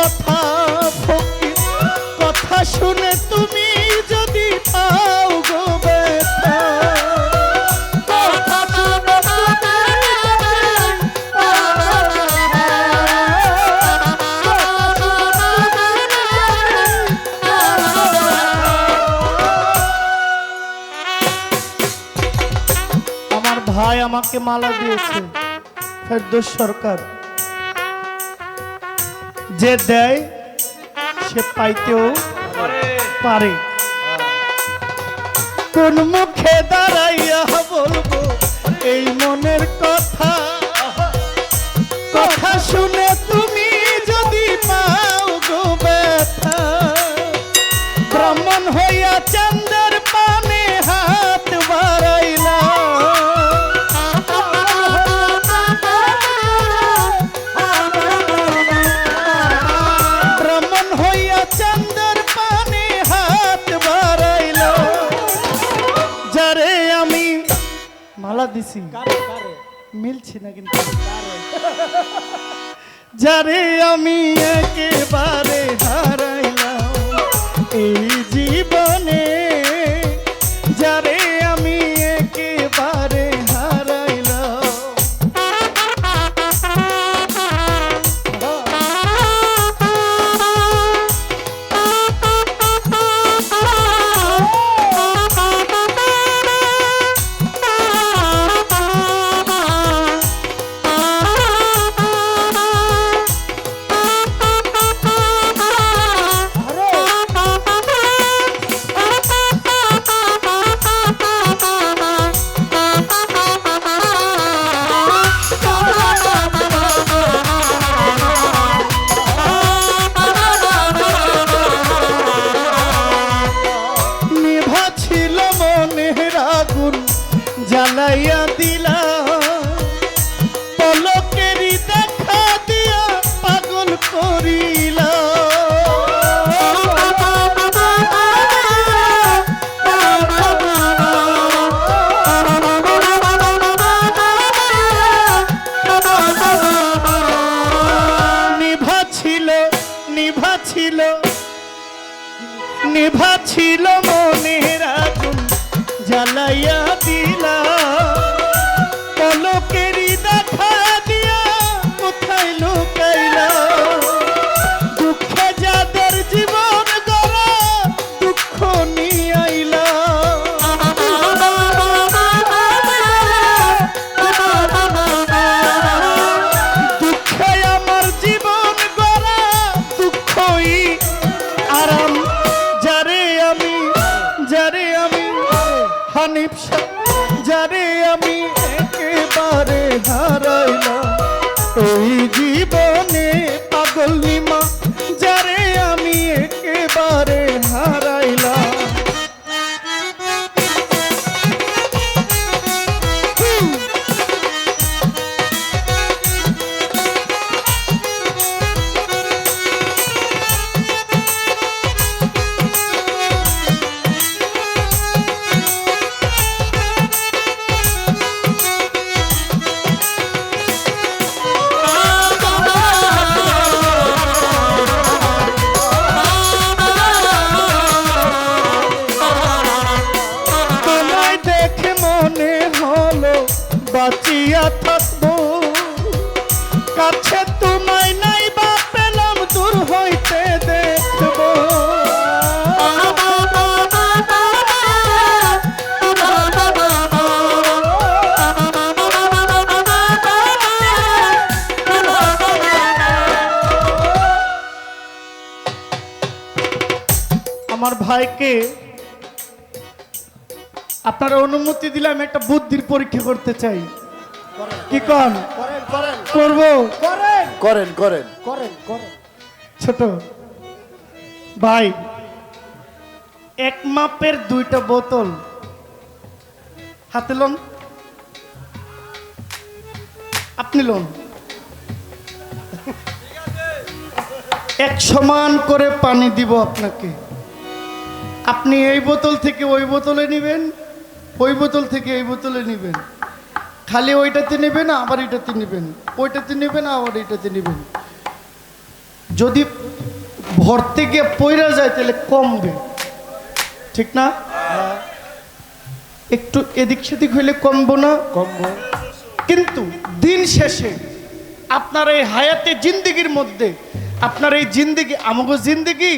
কথা ফকির কথা শুনে তুমি যদি পাও গো আমার ভাই আমাকে মালা দিয়েছে, ফেরদোস সরকার। যে দেয় সে পাইতেও পারে। কোন মুখে দাঁড়াইয়া বলব এই মনের পাইছি মিলছি না কিন্তু। যারে আমি একেবারে হারাইলাম এই নিভা ছিল হানিফ যারে আমি বাঁচিয়া থাকব বা আমার ভাইকে আপনারা অনুমতি দিলে আমি একটা বুদ্ধির পরীক্ষা করতে চাই। কি কন? করব? করেন করেন করেন। করেন করেন। ছোট ভাই এক মাপের দুইটা বোতল। হাতে লোন। আপনি লোন। এক সমান করে পানি দিব আপনাকে। আপনি এই বোতল থেকে ওই বোতলে নেবেন ওই বোতল থেকে এই বোতলে নেবেন। খালি ওইটাতে নেবেন আবার এটাতে নেবেন ওইটাতে নেবেন আবার এটাতে নেবেন যদি ভরতে গিয়ে পইরা যায় তাহলে কমবে ঠিক না? একটু এদিক সেদিক হইলে কমবো না? কমবো। কিন্তু দিন শেষে আপনার এই হায়াতে জিন্দিগির মধ্যে আপনার এই জিন্দিগি আমাকে জিন্দিগি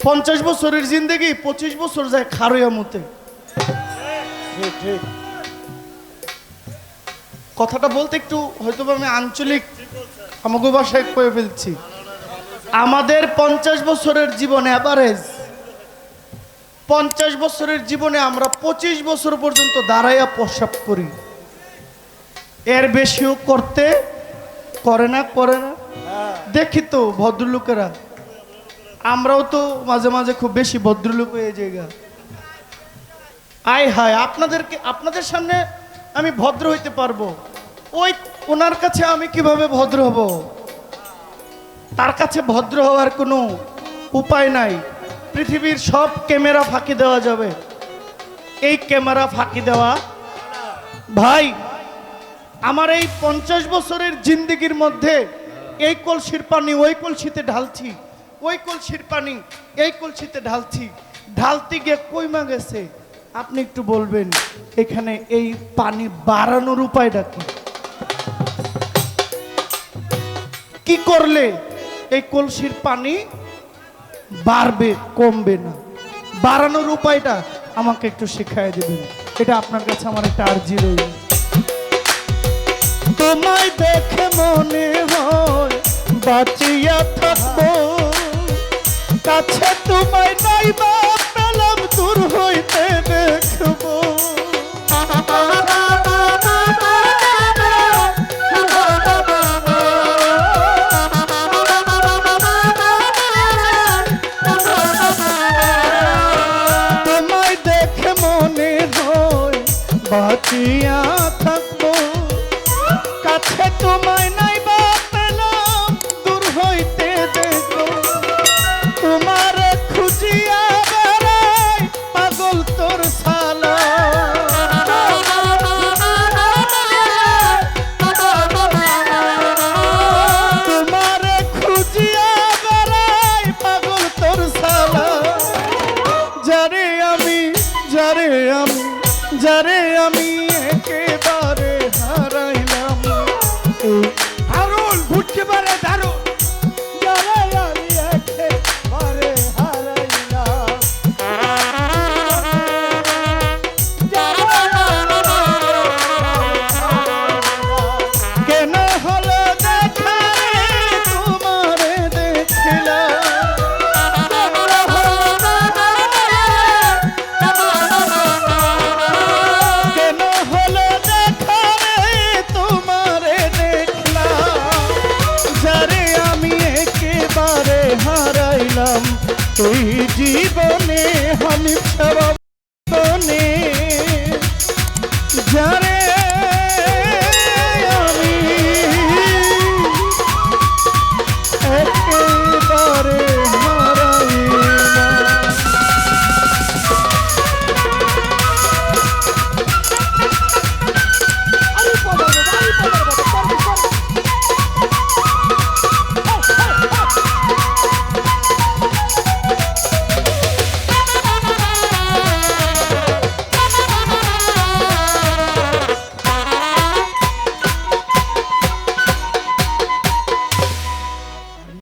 পঞ্চাশ বছরের জিন্দিগি পঁচিশ বছর যায় খারইয়া মতে ঠিক ঠিক। কথাটা বলতে একটু হয়তো আমি আঞ্চলিক আমাকে ভাষায় কয়ে ফেলছি। আমাদের পঞ্চাশ বছরের জীবন অ্যাভারেজ পঞ্চাশ বছরের জীবনে আমরা পঁচিশ বছর পর্যন্ত দাঁড়াইয়া প্রস্রাব করি। এর বেশিও করতে করে না করে না। দেখি তো ভদ্রলোকেরা। আমরাও তো মাঝে মাঝে খুব বেশি ভদ্রলোক হয়ে জায়গা আয় হায়, আপনাদেরকে, আপনাদের সামনে আমি ভদ্র হইতে পারব। ওই ওনার কাছে আমি কীভাবে ভদ্র হব? তার কাছে ভদ্র হওয়ার কোনো উপায় নাই। পৃথিবীর সব ক্যামেরা ফাঁকি দেওয়া যাবে। এই ক্যামেরা ফাঁকি দেওয়া ভাই, আমার এই পঞ্চাশ বছরের জিন্দিগির মধ্যে এই কলসির পানি ওই কলসিতে ঢালছি, ওই কলসির পানি এই কলসিতে ঢালছি। ঢালতে গিয়ে কইমা গেছে? আপনি একটু বলবেন, এখানে এই পানি বাড়ানোর উপায়টা কি? কি করলে এই কলসির পানি বাড়বে, কমবে না? বাড়ানোর উপায়টা আমাকে একটু শিখাই দেবেন। এটা আপনার কাছে আমার একটা আর্জি রইল। তোমায় দেখে মনে হয় বাঁচিয়া থাকব। কাছে তোমায় নাই বা পেলাম, দূর হইতে দেখব। যারে আমি যারে আমি জীবনে হানিফ সারা বনে যারে